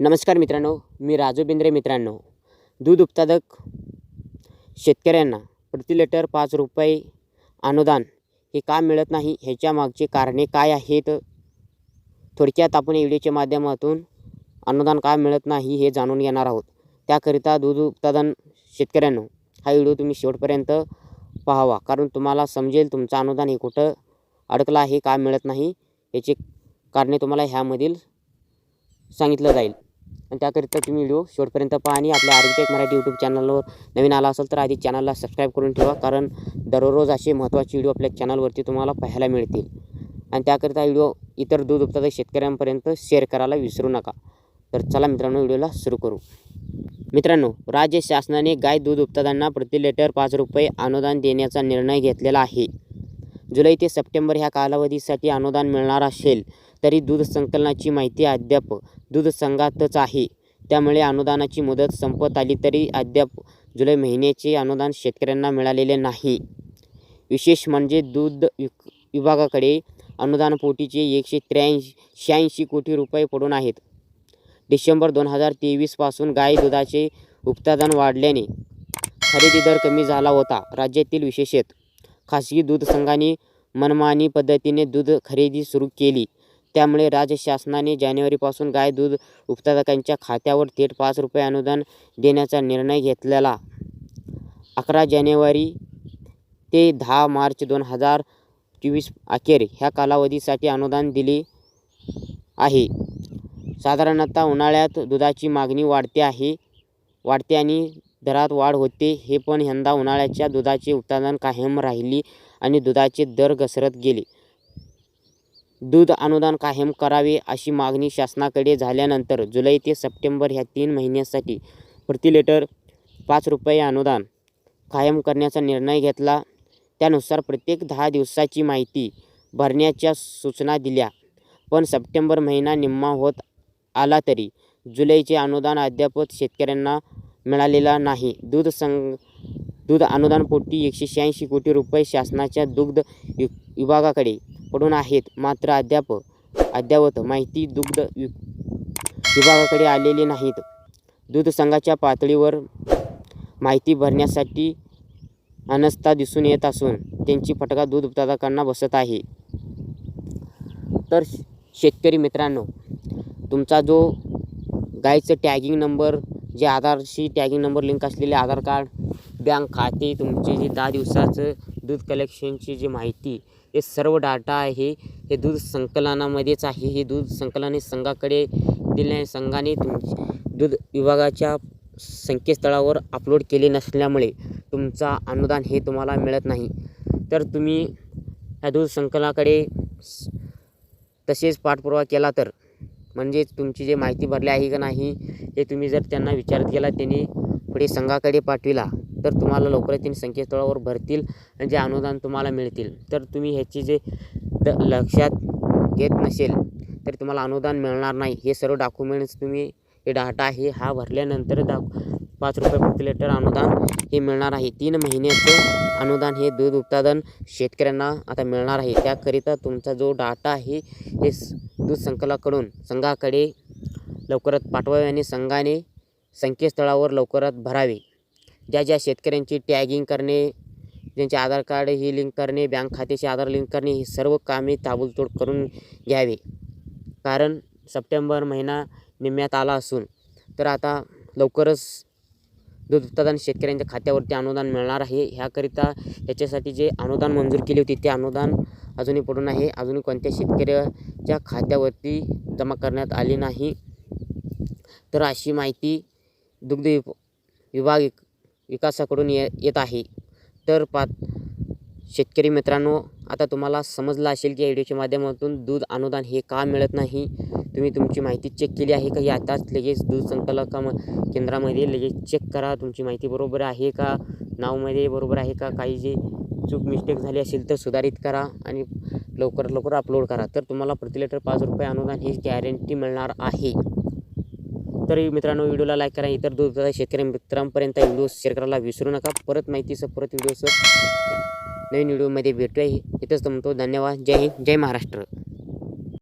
नमस्कार मित्रांनो मी राजू बेंद्रे मित्रांनो. दूध उत्पादक शेतकऱ्यांना प्रति लिटर पाच रुपये अनुदान हे का मिळत नाही ह्याच्या मागचे कारणे काय आहेत? थोडक्यात आपण या व्हिडिओच्या माध्यमातून अनुदान का मिळत नाही हे जाणून घेणार आहोत. त्याकरिता दूध उत्पादन शेतकऱ्यांनो हा व्हिडिओ तुम्ही शेवटपर्यंत पाहावा. कारण तुम्हाला समजेल तुमचं अनुदान हे कुठं अडकलं आहे का मिळत नाही याची कारणे तुम्हाला ह्यामधील सांगितलं जाईल. आणि त्याकरिता तुम्ही व्हिडिओ शेवटपर्यंत पहा आणि आपल्या आरोग्य मराठी यूट्यूब चॅनलवर नवीन आला असेल तर आधी चॅनलला सबस्क्राईब करून ठेवा कारण दररोज असे महत्त्वाचे व्हिडिओ आपल्या चॅनलवरती तुम्हाला पाहायला मिळतील. आणि त्याकरिता व्हिडिओ इतर दूध उत्पादक शेतकऱ्यांपर्यंत शेअर करायला विसरू नका. तर चला मित्रांनो व्हिडिओला सुरू करू. मित्रांनो राज्य शासनाने गाय दूध उत्पादनांना प्रति लिटर पाच रुपये अनुदान देण्याचा निर्णय घेतलेला आहे. जुलै ते सप्टेंबर ह्या कालावधीसाठी अनुदान मिळणार असेल तरी दूध संकलनाची माहिती अद्याप दूध संघातच आहे. त्यामुळे अनुदानाची मुदत संपत आली तरी अद्याप जुलै महिन्याचे अनुदान शेतकऱ्यांना मिळालेले नाही. विशेष म्हणजे दूध विक विभागाकडे अनुदानपोटीचे एकशे त्र्याऐंशी शहाऐंशी कोटी रुपये पडून आहेत. डिसेंबर दोन हजार तेवीसपासून गाय दुधाचे उत्पादन वाढल्याने खरेदी दर कमी झाला होता. राज्यातील विशेषत खासगी दूध संघाने मनमानी पद्धतीने दूध खरेदी सुरू केली. त्यामुळे राज्य शासनाने जानेवारीपासून गाय दूध उत्पादकांच्या खात्यावर थेट पाच रुपये अनुदान देण्याचा निर्णय घेतलेला. अकरा जानेवारी ते दहा मार्च दोन हजार चोवीस अखेर ह्या कालावधीसाठी अनुदान दिले आहे. साधारणतः उन्हाळ्यात दुधाची मागणी वाढते आहे वाढते आणि दरात वाढ होते. हे पण यंदा उन्हाळ्याच्या दुधाचे उत्पादन कायम राहिली आणि दुधाचे दर घसरत गेले. दूध अनुदान कायम करावे अशी मागणी शासनाकडे झाल्यानंतर जुलै ते सप्टेंबर ह्या तीन महिन्यासाठी प्रति लिटर पाच रुपये अनुदान कायम करण्याचा निर्णय घेतला. त्यानुसार प्रत्येक दहा दिवसाची माहिती भरण्याच्या सूचना दिल्या. पण सप्टेंबर महिना निम्मा होत आला तरी जुलैचे अनुदान अद्याप शेतकऱ्यांना मिळालेला नाही. दूध संघ दूध अनुदानपोटी एकशे शहाऐंशी कोटी रुपये शासनाच्या दुग्ध विभागाकडे पडून आहेत. मात्र अद्याप अद्यावत माहिती दुग्ध विभागाकडे आलेली नाहीत. दूध संघाच्या पातळीवर माहिती भरण्यासाठी अनस्था दिसून येत असून त्यांची फटका दूध उत्पादकांना बसत आहे. तर शेतकरी मित्रांनो तुमचा जो गायचं टॅगिंग नंबर जे आधारशी टॅगिंग नंबर लिंक असलेले आधार कार्ड बँक खाते तुमचे जे दहा दिवसाचं दूध कलेक्शनची जी माहिती हे सर्व डाटा आहे. हे दूध संकलनामध्येच आहे. हे दूध संकलने संघाकडे दिल्याने संघाने तुम दूध विभागाच्या संकेतस्थळावर अपलोड केले नसल्यामुळे तुमचा अनुदान हे तुम्हाला मिळत नाही. तर तुम्ही ह्या दूध संकलनाकडे तसेच पाठपुरावा केला तर म्हणजेच तुमची जे माहिती भरली आहे का नाही हे तुम्ही जर त्यांना विचारत गेला त्यांनी पुढे संघाकडे पाठविला तर तुम्हाला लवकरच त्यांनी संकेतस्थळावर भरतील आणि जे अनुदान तुम्हाला मिळतील. तर तुम्ही ह्याची जे द लक्षात घेत नसेल तर तुम्हाला अनुदान मिळणार नाही. हे सर्व डॉक्युमेंट्स तुम्ही हे डाटा आहे हा भरल्यानंतर दा पाच रुपये प्रति लिटर अनुदान हे मिळणार आहे. तीन महिन्याचं अनुदान हे दूध उत्पादन शेतकऱ्यांना आता मिळणार आहे. त्याकरिता तुमचा जो डाटा आहे हे दूध संकलाकडून संघाकडे लवकरात पाठवावे आणि संघाने संकेतस्थळावर लवकरात भरावे. ज्या ज्या शेतकऱ्यांची टॅगिंग करणे ज्यांचे आधार कार्ड ही लिंक करणे बँक खात्याचे आधार लिंक करणे ही सर्व कामे ताबडतोब करून घ्यावे. कारण सप्टेंबर महिना निम्म्यात आला असून तर आता लवकरच दूध उत्पादन शेतकऱ्यांच्या खात्यावरती अनुदान मिळणार आहे. ह्याकरिता ह्याच्यासाठी जे अनुदान मंजूर केले होते ते अनुदान अजूनही पडून आहे अजूनही कोणत्या शेतकऱ्याच्या खात्यावरती जमा करण्यात आली नाही. तर अशी माहिती दुग्ध विभाग विक विकासाकडून ये येत आहे. तर पा शेतकरी मित्रांनो आता तुम्हाला समजलं असेल की या व्हिडिओच्या माध्यमातून दूध अनुदान हे का मिळत नाही? तुम्ही तुमची माहिती चेक केली आहे का? ही आताच लगेच दूध संकलका म केंद्रामध्ये लगेच चेक करा. तुमची माहिती बरोबर आहे का? नावमध्ये बरोबर आहे का? काही जे चूक मिस्टेक झाली असेल तर सुधारित करा आणि लवकर लवकर अपलोड करा. तर तुम्हाला प्रति लिटर पाच रुपये अनुदान ही गॅरंटी मिळणार आहे. तरी मित्रांनो व्हिडिओला लाईक करा. इतर दूध शेतकरी मित्रांपर्यंत व्हिडिओ शेअर करायला विसरू नका. परत माहितीचं परत व्हिडिओचं नवीन व्हिडिओमध्ये भेटूया. इथंच म्हणतो धन्यवाद. जय हिंद. जय महाराष्ट्र.